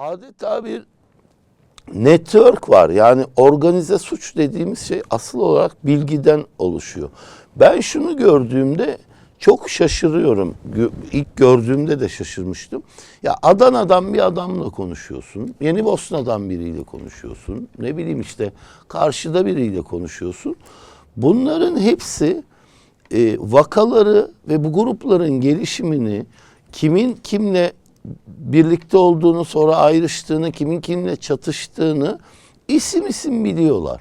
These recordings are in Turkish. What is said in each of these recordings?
adeta bir network var. Yani organize suç dediğimiz şey asıl olarak bilgiden oluşuyor. Ben şunu gördüğümde çok şaşırıyorum. İlk gördüğümde de şaşırmıştım. Ya Adana'dan bir adamla konuşuyorsun. Yeni Bosna'dan biriyle konuşuyorsun. Ne bileyim işte karşıda biriyle konuşuyorsun. Bunların hepsi e, vakaları ve bu grupların gelişimini kimin kimle birlikte olduğunu sonra ayrıştığını kimin kimle çatıştığını isim isim biliyorlar.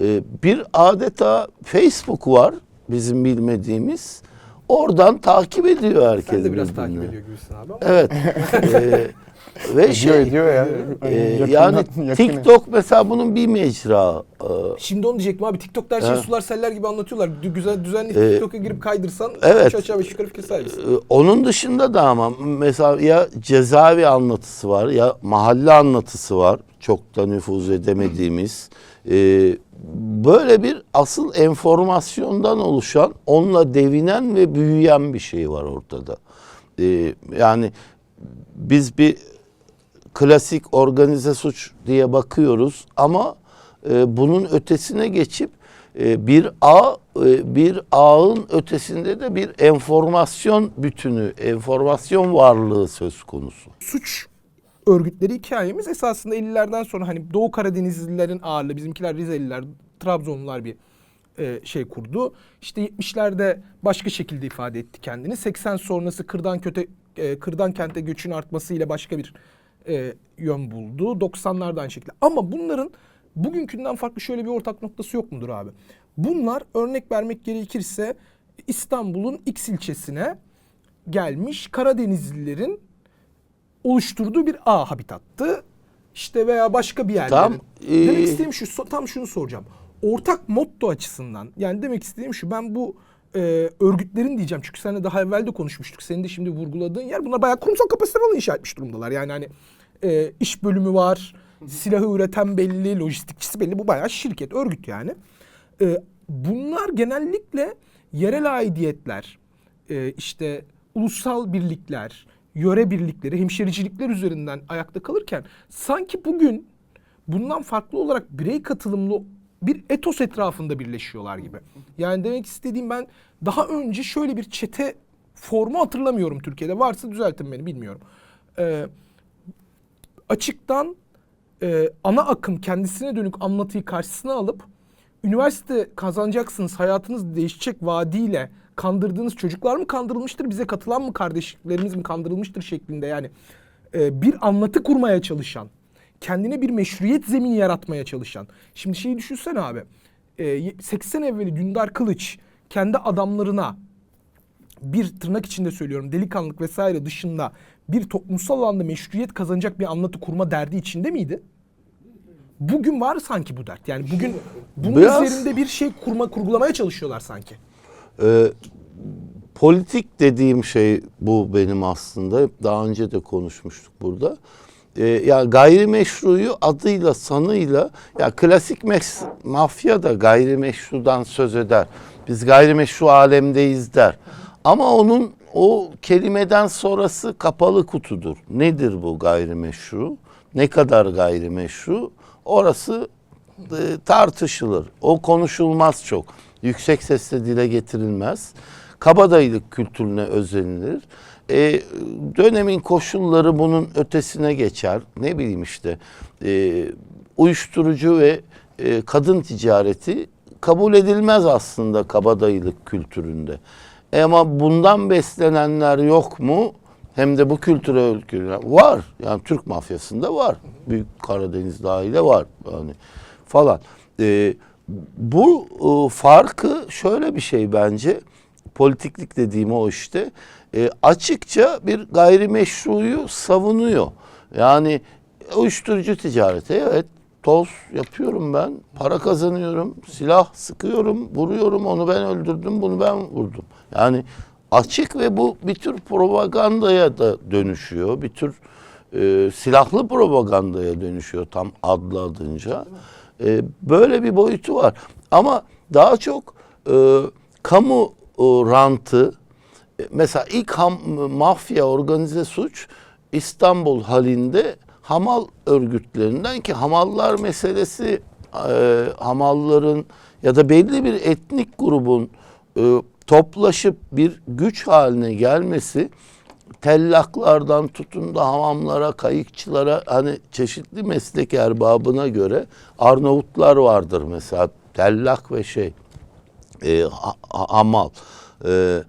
E, bir adeta Facebook var bizim bilmediğimiz. Oradan takip ediyor herkes Sen de biraz birbirini. takip ediyor gibisin abi ama. Evet. E, ve Ediyor şey ediyor ya. e, Yakından- yani yakını. TikTok mesela bunun bir mecra. E, Şimdi onu diyecektim abi. TikTok'ta her şeyi sular seller gibi anlatıyorlar. Dü- Güzel düzenli Ee, TikTok'a girip kaydırsan evet. üç aşağı beş yukarı fikir sahibisin. Ee, Onun dışında da ama mesela ya cezaevi anlatısı var ya mahalle anlatısı var. Çok da nüfuz edemediğimiz. Ee, böyle bir asıl enformasyondan oluşan, onunla devinen ve büyüyen bir şey var ortada. Ee, yani biz bir klasik organize suç diye bakıyoruz ama e, bunun ötesine geçip e, bir ağ e, bir ağın ötesinde de bir enformasyon bütünü, enformasyon varlığı söz konusu. Suç örgütleri hikayemiz esasında 50'lerden sonra hani Doğu Karadenizlilerin ağırlığı bizimkiler Rizeliler, Trabzonlular bir e, şey kurdu. İşte 70'lerde başka şekilde ifade etti kendini. 80 sonrası kırdan köte e, kırdan kente göçün artmasıyla başka bir e, yön buldu. 90'larda aynı şekilde. Ama bunların bugünkünden farklı şöyle bir ortak noktası yok mudur abi? Bunlar örnek vermek gerekirse İstanbul'un X ilçesine gelmiş Karadenizlilerin oluşturduğu bir ağ habitattı. İşte veya başka bir yerlerin. Tam, Demek ee, istediğim şu, tam şunu soracağım. Ortak motto açısından yani demek istediğim şu ben bu e, örgütlerin diyeceğim çünkü seninle daha evvel de konuşmuştuk. Senin de şimdi vurguladığın yer bunlar bayağı kurumsal kapasite falan inşa etmiş durumdalar. Yani hani e, iş bölümü var, silahı üreten belli, lojistikçisi belli. Bu bayağı şirket, örgüt yani. E, bunlar genellikle yerel aidiyetler, e, işte ulusal birlikler, yöre birlikleri, hemşericilikler üzerinden ayakta kalırken sanki bugün bundan farklı olarak birey katılımlı bir etos etrafında birleşiyorlar gibi. Yani demek istediğim ben daha önce şöyle bir çete formu hatırlamıyorum Türkiye'de. Varsa düzeltin beni bilmiyorum. Ee, açıktan e, ana akım kendisine dönük anlatıyı karşısına alıp üniversite kazanacaksınız, hayatınız değişecek vaadiyle kandırdığınız çocuklar mı kandırılmıştır, bize katılan mı kardeşlerimiz mi kandırılmıştır şeklinde yani e, bir anlatı kurmaya çalışan, kendine bir meşruiyet zemini yaratmaya çalışan. Şimdi şeyi düşünsene abi, e, 80 evveli Dündar Kılıç kendi adamlarına bir tırnak içinde söylüyorum delikanlık vesaire dışında bir toplumsal alanda meşruiyet kazanacak bir anlatı kurma derdi içinde miydi? Bugün var sanki bu dert. Yani bugün bunun Biraz- üzerinde bir şey kurma kurgulamaya çalışıyorlar sanki. Ee, politik dediğim şey bu benim aslında. Hep daha önce de konuşmuştuk burada. Ee, ya gayrimeşruyu adıyla sanıyla ya klasik mafya da gayrimeşrudan söz eder. Biz gayrimeşru alemdeyiz der. Ama onun o kelimeden sonrası kapalı kutudur. Nedir bu gayrimeşru? Ne kadar gayrimeşru? Orası e, tartışılır. O konuşulmaz çok. Yüksek sesle dile getirilmez. Kabadayılık kültürüne özenilir. E, dönemin koşulları bunun ötesine geçer. Ne bileyim işte e, uyuşturucu ve e, kadın ticareti kabul edilmez aslında kabadayılık kültüründe. E ama bundan beslenenler yok mu? Hem de bu kültüre ülkeler var. Yani Türk mafyasında var. Büyük Karadeniz dahil de var. Yani falan. E, bu e, farkı şöyle bir şey bence. Politiklik dediğim o işte. E, açıkça bir gayrimeşruyu savunuyor. Yani uyuşturucu ticareti evet toz yapıyorum ben. Para kazanıyorum. Silah sıkıyorum. Vuruyorum. Onu ben öldürdüm. Bunu ben vurdum. Yani açık ve bu bir tür propagandaya da dönüşüyor. Bir tür e, silahlı propagandaya dönüşüyor tam adlı adınca. E, böyle bir boyutu var. Ama daha çok e, kamu e, rantı mesela ilk ham, mafya organize suç İstanbul halinde hamal örgütlerinden ki hamallar meselesi e, hamalların ya da belli bir etnik grubun e, toplaşıp bir güç haline gelmesi tellaklardan tutun da hamamlara, kayıkçılara hani çeşitli meslek erbabına göre Arnavutlar vardır mesela tellak ve şey e, ha- ha- hamal. E,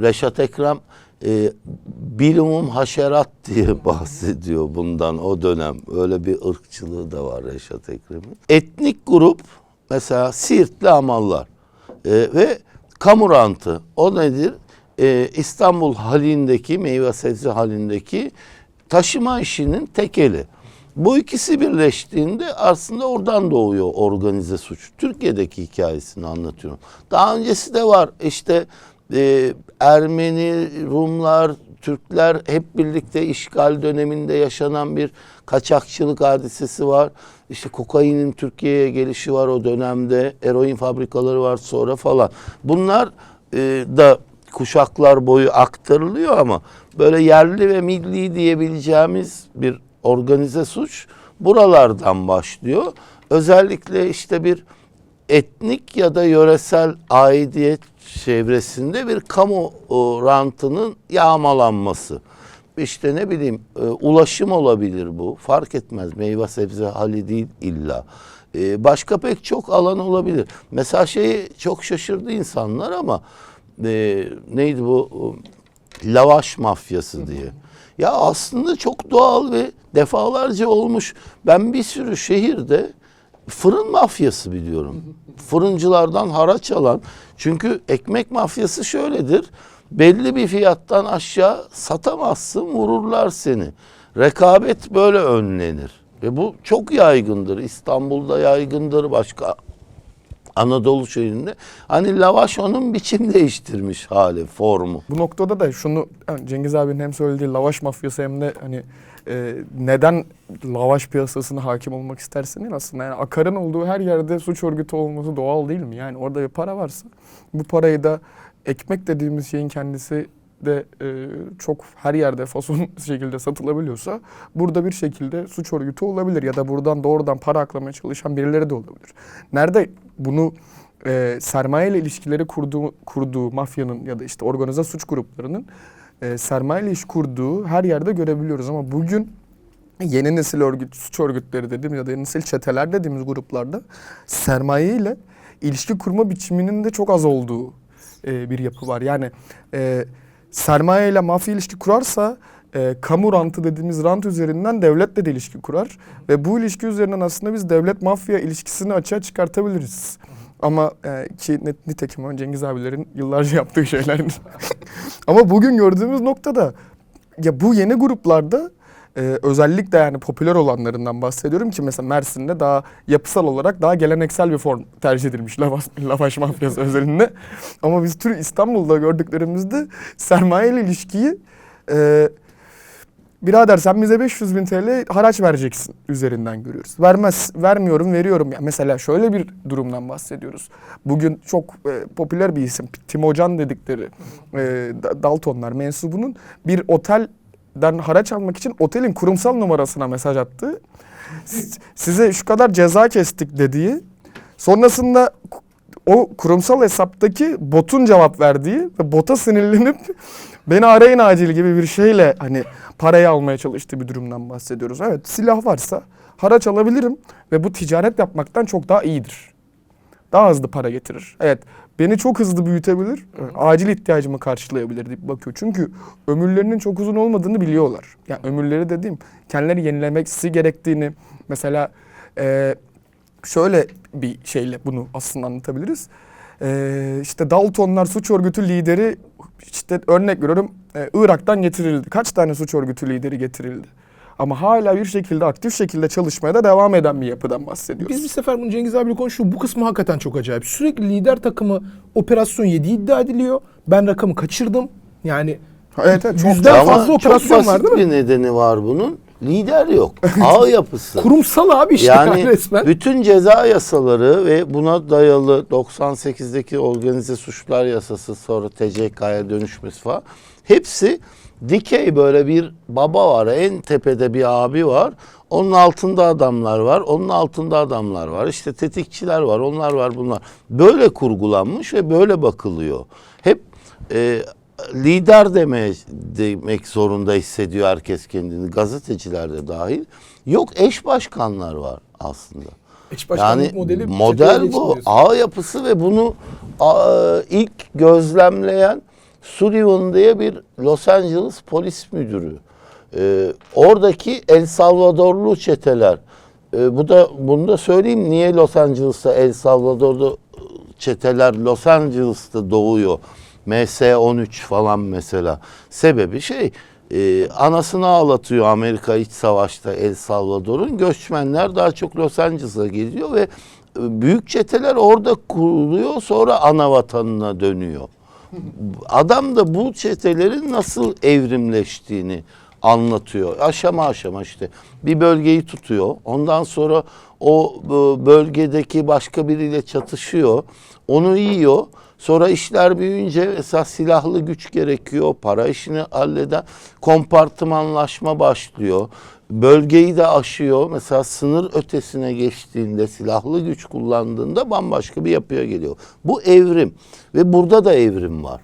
Reşat Ekrem e, bilumum haşerat diye bahsediyor bundan o dönem. Öyle bir ırkçılığı da var Reşat Ekrem'in. Etnik grup mesela Siirtli hamallar e, ve kamu rantı. O nedir? E, İstanbul halindeki meyve sebze halindeki taşıma işinin tekeli. Bu ikisi birleştiğinde aslında oradan doğuyor organize suç. Türkiye'deki hikayesini anlatıyorum. Daha öncesi de var. İşte e, Ermeni, Rumlar, Türkler hep birlikte işgal döneminde yaşanan bir kaçakçılık hadisesi var. İşte kokainin Türkiye'ye gelişi var o dönemde. Eroin fabrikaları var sonra falan. Bunlar e, da kuşaklar boyu aktarılıyor ama böyle yerli ve milli diyebileceğimiz bir organize suç buralardan başlıyor. Özellikle işte bir etnik ya da yöresel aidiyet çevresinde bir kamu o, rantının yağmalanması. İşte ne bileyim e, ulaşım olabilir bu. Fark etmez meyve sebze hali değil illa. E, başka pek çok alan olabilir. Mesela şeyi çok şaşırdı insanlar ama e, neydi bu lavaş mafyası diye. Ya aslında çok doğal ve defalarca olmuş. Ben bir sürü şehirde fırın mafyası biliyorum. Fırıncılardan haraç alan. Çünkü ekmek mafyası şöyledir. Belli bir fiyattan aşağı satamazsın, vururlar seni. Rekabet böyle önlenir. Ve bu çok yaygındır. İstanbul'da yaygındır, başka Anadolu şehrinde. Hani lavaş onun biçim değiştirmiş hali, formu. Bu noktada da şunu Cengiz abinin hem söylediği lavaş mafyası hem de hani e, neden lavaş piyasasına hakim olmak istersin değil aslında. Yani akarın olduğu her yerde suç örgütü olması doğal değil mi? Yani orada bir para varsa bu parayı da ekmek dediğimiz şeyin kendisi de e, çok her yerde fason şekilde satılabiliyorsa burada bir şekilde suç örgütü olabilir ya da buradan doğrudan para aklamaya çalışan birileri de olabilir. Nerede bunu e, sermaye ile ilişkileri kurduğu, kurduğu mafyanın ya da işte organize suç gruplarının e, sermaye ile iş kurduğu her yerde görebiliyoruz ama bugün yeni nesil örgüt, suç örgütleri dediğimiz ya da yeni nesil çeteler dediğimiz gruplarda sermaye ile ilişki kurma biçiminin de çok az olduğu e, bir yapı var. Yani e, sermaye ile mafya ilişki kurarsa e, kamu rantı dediğimiz rant üzerinden devletle de ilişki kurar. Ve bu ilişki üzerinden aslında biz devlet mafya ilişkisini açığa çıkartabiliriz. Ama e, ki nitekim Cengiz abilerin yıllarca yaptığı şeyler. Ama bugün gördüğümüz noktada ya bu yeni gruplarda e, özellikle yani popüler olanlarından bahsediyorum ki mesela Mersin'de daha yapısal olarak daha geleneksel bir form tercih edilmiş lavaş, lavaş mafyası özelinde. Ama biz tür İstanbul'da gördüklerimizde sermaye ile ilişkiyi e, birader sen bize 500 bin TL haraç vereceksin üzerinden görüyoruz. Vermez, vermiyorum, veriyorum. Ya mesela şöyle bir durumdan bahsediyoruz. Bugün çok e, popüler bir isim, Timocan dedikleri e, Da- Daltonlar mensubunun bir otelden haraç almak için otelin kurumsal numarasına mesaj attığı, "S- size şu kadar ceza kestik dediği, sonrasında o kurumsal hesaptaki botun cevap verdiği ve bota sinirlenip beni arayın acil gibi bir şeyle hani parayı almaya çalıştığı bir durumdan bahsediyoruz. Evet silah varsa haraç alabilirim ve bu ticaret yapmaktan çok daha iyidir. Daha hızlı para getirir. Evet beni çok hızlı büyütebilir, acil ihtiyacımı karşılayabilir deyip bakıyor. Çünkü ömürlerinin çok uzun olmadığını biliyorlar. Yani ömürleri dediğim kendileri yenilemesi gerektiğini mesela e, şöyle bir şeyle bunu aslında anlatabiliriz. Ee, işte Daltonlar suç örgütü lideri işte örnek veriyorum e, Irak'tan getirildi. Kaç tane suç örgütü lideri getirildi? Ama hala bir şekilde aktif şekilde çalışmaya da devam eden bir yapıdan bahsediyoruz. Biz bir sefer bunu Cengiz abiyle konuştuk. Bu kısmı hakikaten çok acayip. Sürekli lider takımı operasyon 7 iddia ediliyor. Ben rakamı kaçırdım. Yani evet, evet, çok Yüzden fazla çok operasyon basit var değil mi? bir nedeni var bunun. Lider yok. Ağ yapısı. kurumsal abi işte Yani resmen. bütün ceza yasaları ve buna dayalı 98'deki organize suçlar yasası sonra TCK'ya dönüşmesi falan hepsi dikey böyle bir baba var. En tepede bir abi var. Onun altında adamlar var. Onun altında adamlar var. İşte tetikçiler var. Onlar var bunlar. Böyle kurgulanmış ve böyle bakılıyor. Hep e, lider deme, demek zorunda hissediyor herkes kendini. Gazeteciler de dahil. Yok eş başkanlar var aslında. Eş başkanlık Yani modeli model bu. Ağ yapısı ve bunu a, ilk gözlemleyen Sullivan diye bir Los Angeles polis müdürü. Ee, oradaki El Salvadorlu çeteler. Ee, bu da bunu da söyleyeyim niye Los Angeles'ta El Salvadorlu çeteler Los Angeles'ta doğuyor. MS-13 falan mesela. Sebebi şey e, anasını ağlatıyor Amerika iç savaşta El Salvador'un. Göçmenler daha çok Los Angeles'a geliyor ve e, büyük çeteler orada kuruluyor sonra ana vatanına dönüyor. Adam da bu çetelerin nasıl evrimleştiğini anlatıyor. Aşama aşama işte bir bölgeyi tutuyor. Ondan sonra o e, bölgedeki başka biriyle çatışıyor. Onu yiyor. Sonra işler büyüyünce esas silahlı güç gerekiyor. Para işini halleden kompartımanlaşma başlıyor. Bölgeyi de aşıyor. Mesela sınır ötesine geçtiğinde silahlı güç kullandığında bambaşka bir yapıya geliyor. Bu evrim ve burada da evrim var.